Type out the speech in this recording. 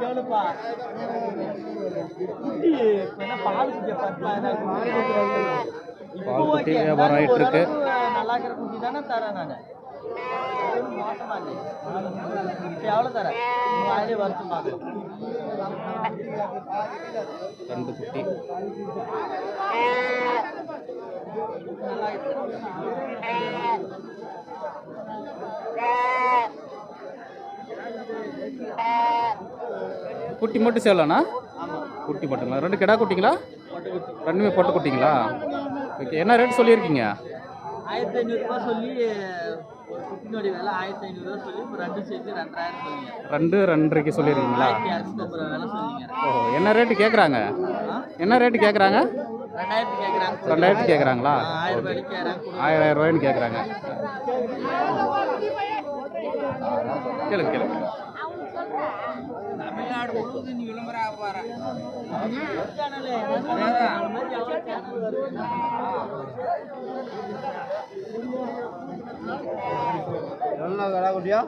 கேளுப்பா குட்டி பால் குட்டி வியாபாரம் ஆயிட்டு இருக்கு. நல்லா இருக்கிற குட்டி தானே தரேன் நான். மோசமா இல்லை இப்போ எவ்வளோ வருஷம் பார்க்கலாம் ரெண்டு குட்டி குட்டி மட்டும் சேவலாண்ணா குட்டி மட்டுங்களா ரெண்டு கிடா குட்டிங்களா ரெண்டுமே போட்டு குட்டிங்களா ஓகே என்ன ரேட் சொல்லியிருக்கீங்க ஆயிரத்தி ஐநூறுரூபா சொல்லி ரெண்டு ரெண்டரைக்கு சொல்லிங்க ஓ என்ன ரேட்டு கேட்குறாங்க? என்ன ரேட்டு கேட்குறாங்க ரெண்டாயிரத்து கேட்குறாங்க ரெண்டாயிரத்து கேட்குறாங்களா ஆயிரம் ரூபாய்னு கேட்குறாங்க கேளுங்க கேளுங்க. தமிழ்நாடு முழுவதும் ஆக போற எவ்வளோ கடா குட்டியா